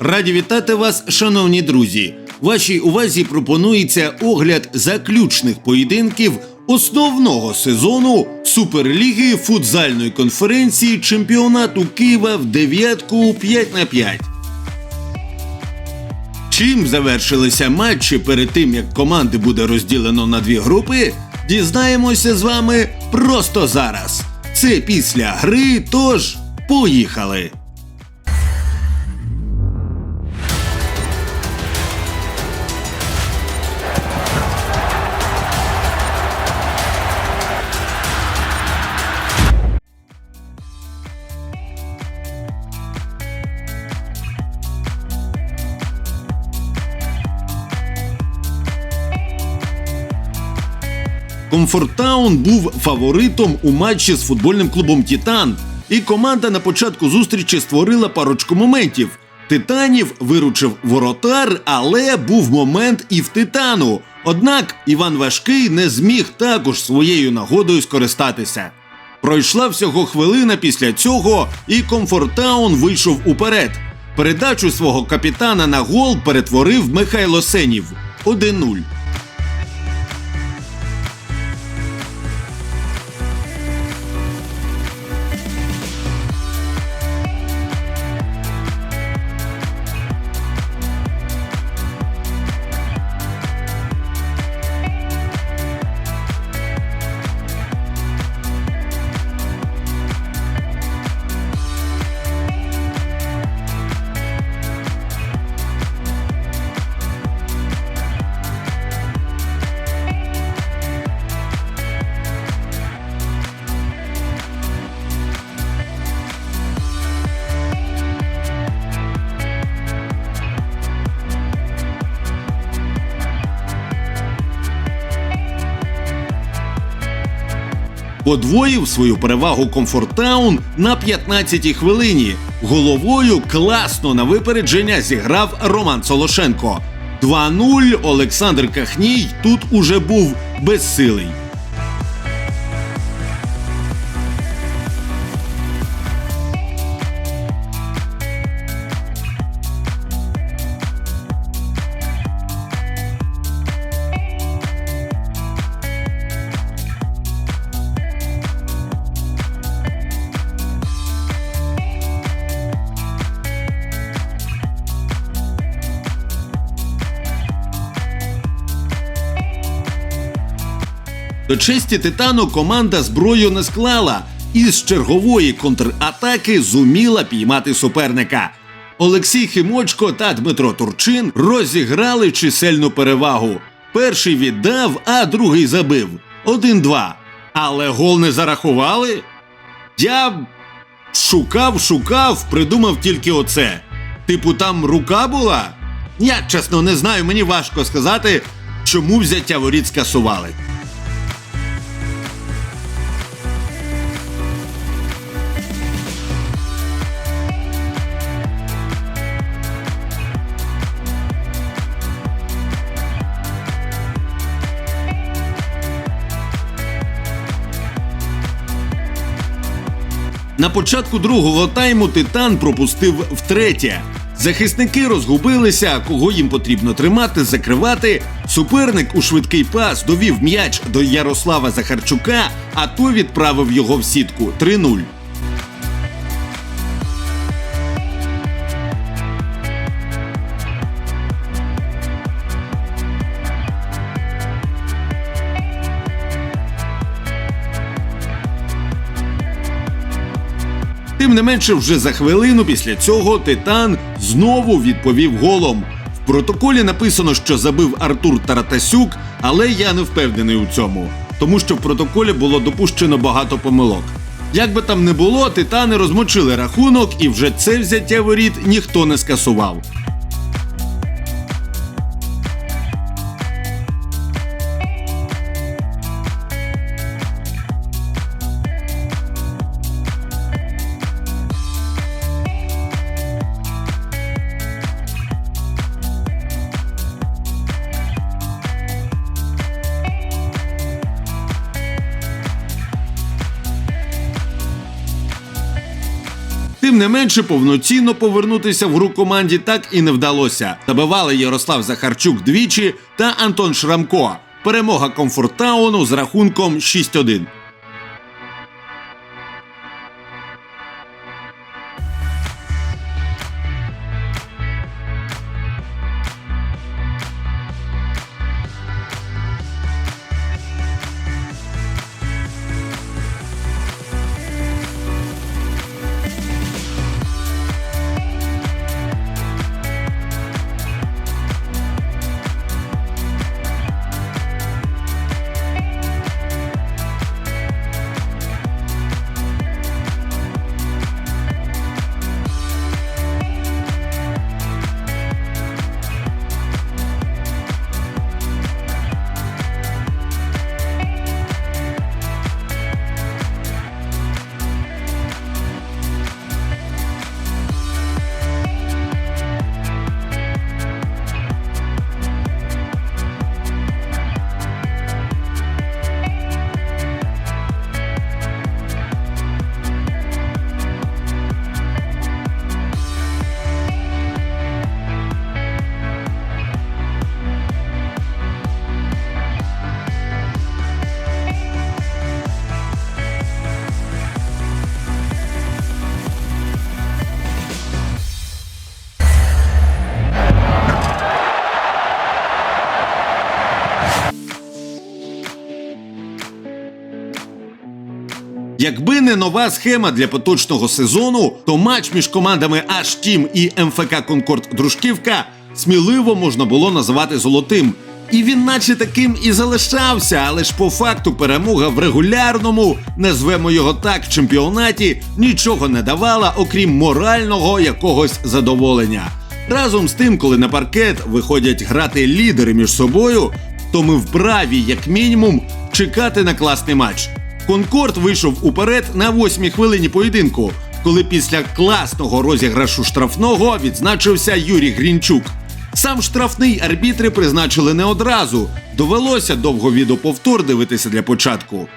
Раді вітати вас, шановні друзі. Вашій увазі пропонується огляд заключних поєдинків основного сезону Суперліги футзальної конференції чемпіонату Києва в дев'ятку 5 на 5. Чим завершилися матчі перед тим, як команди буде розділено на дві групи, дізнаємося з вами просто зараз. Це після гри, тож поїхали! Комфорттаун був фаворитом у матчі з футбольним клубом Тітан, і команда на початку зустрічі створила парочку моментів. Титанів виручив воротар, але був момент і в титану. Однак Іван Важкий не зміг також своєю нагодою скористатися. Пройшла всього хвилина після цього, і Комфорттаун вийшов уперед. Передачу свого капітана на гол перетворив Михайло Сенів 1-0. Подвоїв свою перевагу Комфорттаун на 15-й хвилині. Головою класно на випередження зіграв Роман Солошенко. 2-0 Олександр Кахній тут уже був безсилий. До честі титану команда зброю не склала і з чергової контратаки зуміла піймати суперника. Олексій Химочко та Дмитро Турчин розіграли чисельну перевагу. Перший віддав, а другий забив 1-2. Але гол не зарахували. Я шукав, шукав, придумав тільки оце. Типу, там рука була? Я чесно не знаю, мені важко сказати, чому взяття воріт скасували. На початку другого тайму Титан пропустив втретє. Захисники розгубилися, кого їм потрібно тримати, закривати. Суперник у швидкий пас довів м'яч до Ярослава Захарчука, а той відправив його в сітку 3-0. Тим не менше, вже за хвилину після цього Титан знову відповів голом. В протоколі написано, що забив Артур Таратасюк, але я не впевнений у цьому, тому що в протоколі було допущено багато помилок. Як би там не було, титани розмочили рахунок, і вже це взяття воріт ніхто не скасував. Не менше, повноцінно повернутися в гру команді так і не вдалося. Забивали Ярослав Захарчук двічі та Антон Шрамко. Перемога Комфорттауну з рахунком 6-1. Якби не нова схема для поточного сезону, то матч між командами Аш Тім і МФК Конкорд Дружківка сміливо можна було називати золотим. І він, наче таким і залишався, але ж по факту перемога в регулярному, назвемо його так, чемпіонаті, нічого не давала, окрім морального якогось задоволення. Разом з тим, коли на паркет виходять грати лідери між собою, то ми вправі, як мінімум, чекати на класний матч. Конкорд вийшов уперед на восьмій хвилині поєдинку, коли після класного розіграшу штрафного відзначився Юрій Грінчук. Сам штрафний арбітри призначили не одразу. Довелося довго відеоповтор дивитися для початку.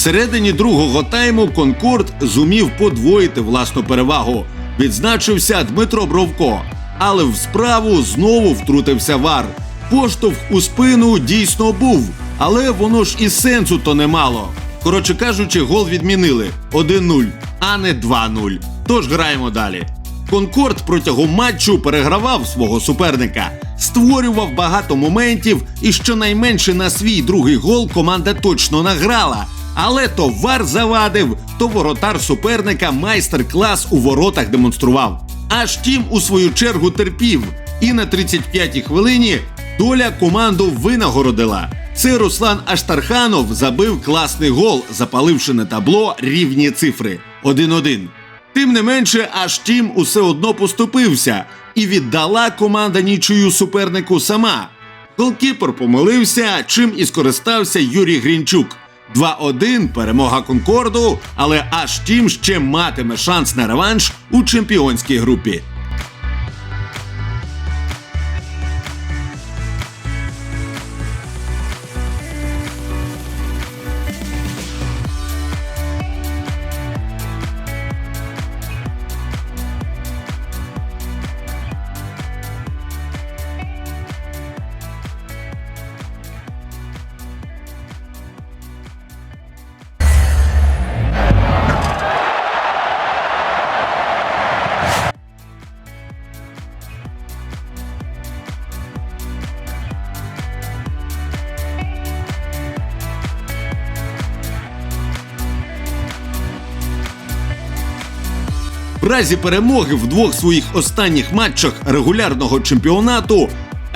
Всередині другого тайму Конкорд зумів подвоїти власну перевагу. Відзначився Дмитро Бровко, але в справу знову втрутився вар. Поштовх у спину дійсно був, але воно ж і сенсу то не мало. Коротше кажучи, гол відмінили 1-0, а не 2-0. Тож граємо далі. Конкорд протягом матчу перегравав свого суперника, створював багато моментів, і щонайменше на свій другий гол команда точно награла. Але то вар завадив, то воротар суперника майстер-клас у воротах демонстрував. Аж тім у свою чергу терпів, і на 35-й хвилині доля команду винагородила. Це Руслан Аштарханов забив класний гол, запаливши на табло рівні цифри 1-1. Тим не менше, аж тім усе одно поступився і віддала команда нічию супернику сама. Голкіпер помилився, чим і скористався Юрій Грінчук. 2-1 перемога Конкорду, але аж тім ще матиме шанс на реванш у чемпіонській групі. Разі перемоги в двох своїх останніх матчах регулярного чемпіонату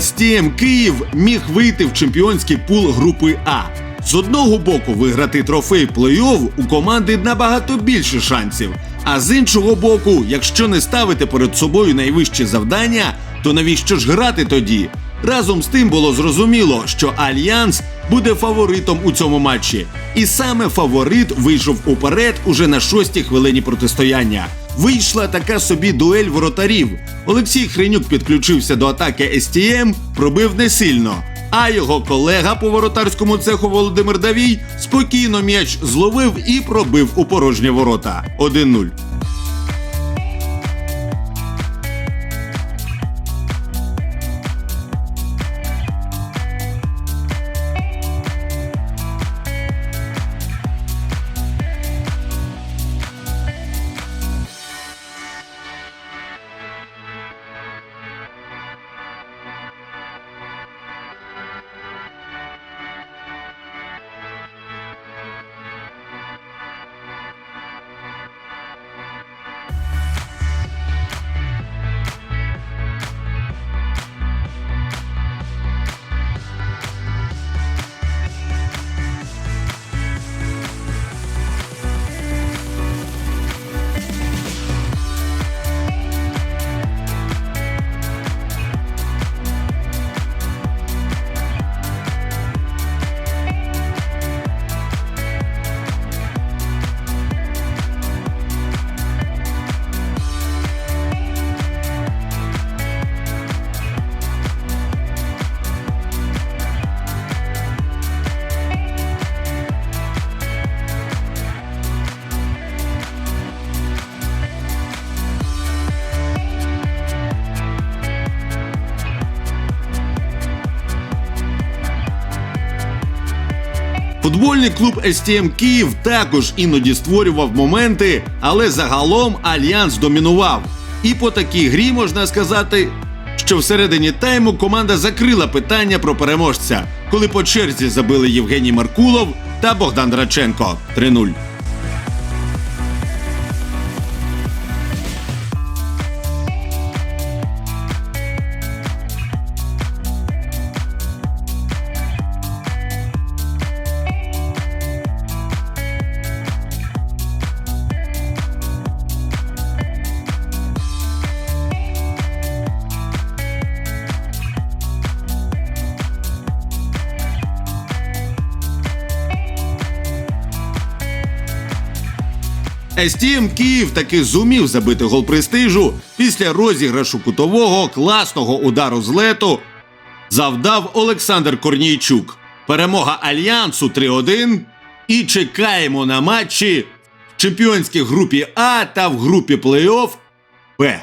СТМ Київ міг вийти в чемпіонський пул групи А. З одного боку, виграти трофей плей-офф у команди набагато більше шансів. А з іншого боку, якщо не ставити перед собою найвищі завдання, то навіщо ж грати тоді? Разом з тим було зрозуміло, що Альянс буде фаворитом у цьому матчі. І саме фаворит вийшов уперед уже на шостій хвилині протистояння. Вийшла така собі дуель воротарів. Олексій Хренюк підключився до атаки СТМ, пробив не сильно. А його колега по воротарському цеху Володимир Давій спокійно м'яч зловив і пробив у порожні ворота. 1-0. Футбольний клуб СТМ Київ також іноді створював моменти, але загалом альянс домінував. І по такій грі можна сказати, що всередині тайму команда закрила питання про переможця, коли по черзі забили Євгеній Маркулов та Богдан Драченко 3-0. СТМ Київ таки зумів забити гол престижу після розіграшу кутового класного удару з лету завдав Олександр Корнійчук. Перемога Альянсу 3-1. І чекаємо на матчі в чемпіонській групі А та в групі плей-офф Б.